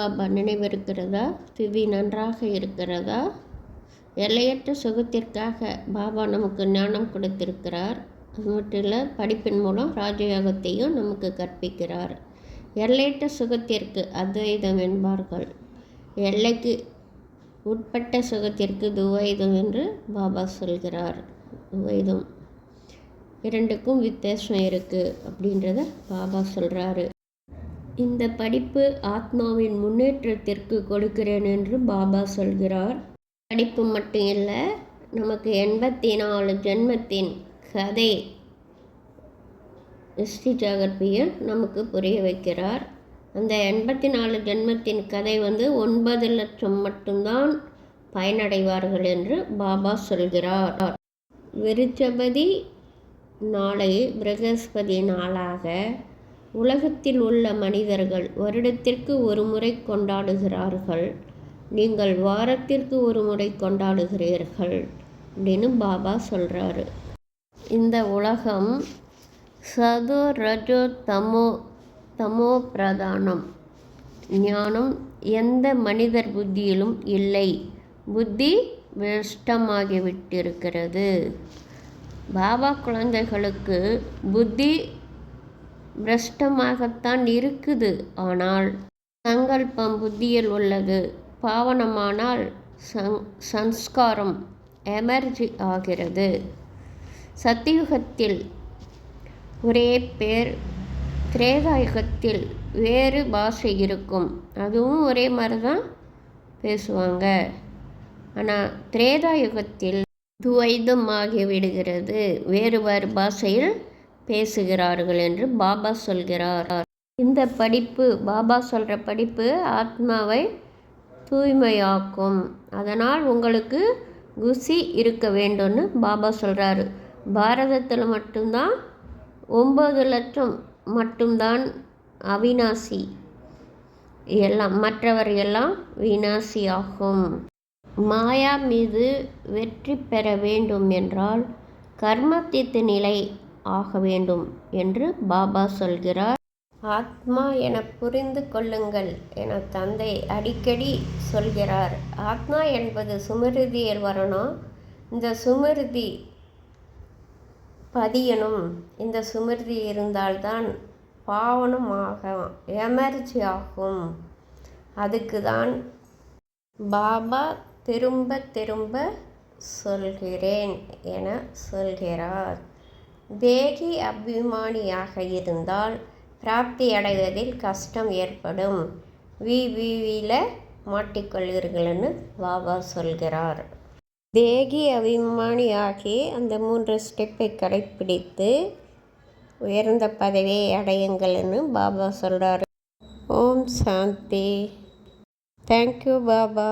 பாபா நினைவிருக்கிறதா? பிவி நன்றாக இருக்கிறதா? எல்லையற்ற சுகத்திற்காக பாபா நமக்கு ஞானம் கொடுத்திருக்கிறார். அது மட்டும் இல்லை படிப்பின் மூலம் ராஜயோகத்தையும் நமக்கு கற்பிக்கிறார். எல்லையற்ற சுகத்திற்கு அத்வைதம் என்பார்கள். எல்லைக்கு உட்பட்ட சுகத்திற்கு துவைதம் என்று பாபா சொல்கிறார். துவைதம். இரண்டுக்கும் வித்தியாசம் இருக்குது அப்படின்றத பாபா சொல்கிறாரு இந்த படிப்பு ஆத்மாவின் முன்னேற்றத்திற்கு கொடுக்கிறேன் என்று பாபா சொல்கிறார். படிப்பு மட்டும் இல்லை நமக்கு எண்பத்தி நாலு ஜென்மத்தின் கதை ஸ்ரீ ஜாகர்பியன் நமக்கு புரிய வைக்கிறார். அந்த எண்பத்தி நாலு ஜென்மத்தின் கதை வந்து ஒன்பது லட்சம் மட்டும்தான் பயனடைவார்கள் என்று பாபா சொல்கிறார். விருச்சபதி நாளை பிரகஸ்பதி நாளாக உலகத்தில் உள்ள மனிதர்கள் வருடத்திற்கு ஒரு முறை கொண்டாடுகிறார்கள். நீங்கள் வாரத்திற்கு ஒரு முறை கொண்டாடுகிறீர்கள் அப்படின்னு பாபா சொல்கிறாரு இந்த உலகம் சதோ ரஜோ தமோ தமோ பிரதானம். ஞானம் எந்த மனிதர் புத்தியிலும் இல்லை. புத்தி விஷ்டமாகிவிட்டிருக்கிறது. பாபா குழந்தைகளுக்கு புத்தி பிரஷ்டமாகத்தான் இருக்குது. ஆனால் சங்கல்பம் புத்தியில் உள்ளது. பாவனமானால் சங் சம்ஸ்காரம் எமர்ஜி ஆகிறது. சத்தியுகத்தில் ஒரே பேர் திரேதாயுகத்தில் வேறு பாஷை இருக்கும். அதுவும் ஒரே மாதிரி தான் பேசுவாங்க. ஆனால் திரேதாயுகத்தில் துவைதமாகி விடுகிறது வேறு வேறு பாஷையில் பேசுகிறார்கள் என்று பாபா சொல்கிறார். இந்த படிப்பு பாபா சொல்கிற படிப்பு ஆத்மாவை தூய்மையாக்கும். அதனால் உங்களுக்கு குசி இருக்க வேண்டும்னு பாபா சொல்கிறாரு பாரதத்தில் மட்டும்தான் ஒம்பது லட்சம் மட்டும்தான் அவினாசி எல்லாம் மற்றவர் எல்லாம் வினாசி ஆகும் மாயா மீது வெற்றி பெற வேண்டும் என்றால் கர்மத்தித்து நிலை ஆக வேண்டும் என்று பாபா சொல்கிறார். ஆத்மா என புரிந்து கொள்ளுங்கள் என தந்தை அடிக்கடி சொல்கிறார். ஆத்மா என்பது சுமிருதியில் வரணும் இந்த சுமிருதி பதியணும் இந்த சுமிருதி இருந்தால்தான் பாவனம் ஆகும் எமர்ஜி ஆகும். அதுக்கு தான் பாபா திரும்ப திரும்ப சொல்கிறேன் என சொல்கிறார். தேகி அபிமானியாக இருந்தால் பிராப்தி அடைவதில் கஷ்டம் ஏற்படும். வி. விவியில் மாட்டிக்கொள்வீர்கள்னு பாபா சொல்கிறார். தேகி அபிமானியாகி அந்த மூன்று ஸ்டெப்பை கடைப்பிடித்து உயர்ந்த பதவியை அடையுங்கள்னு பாபா சொல்கிறார் ஓம் சாந்தி. தேங்க்யூ பாபா.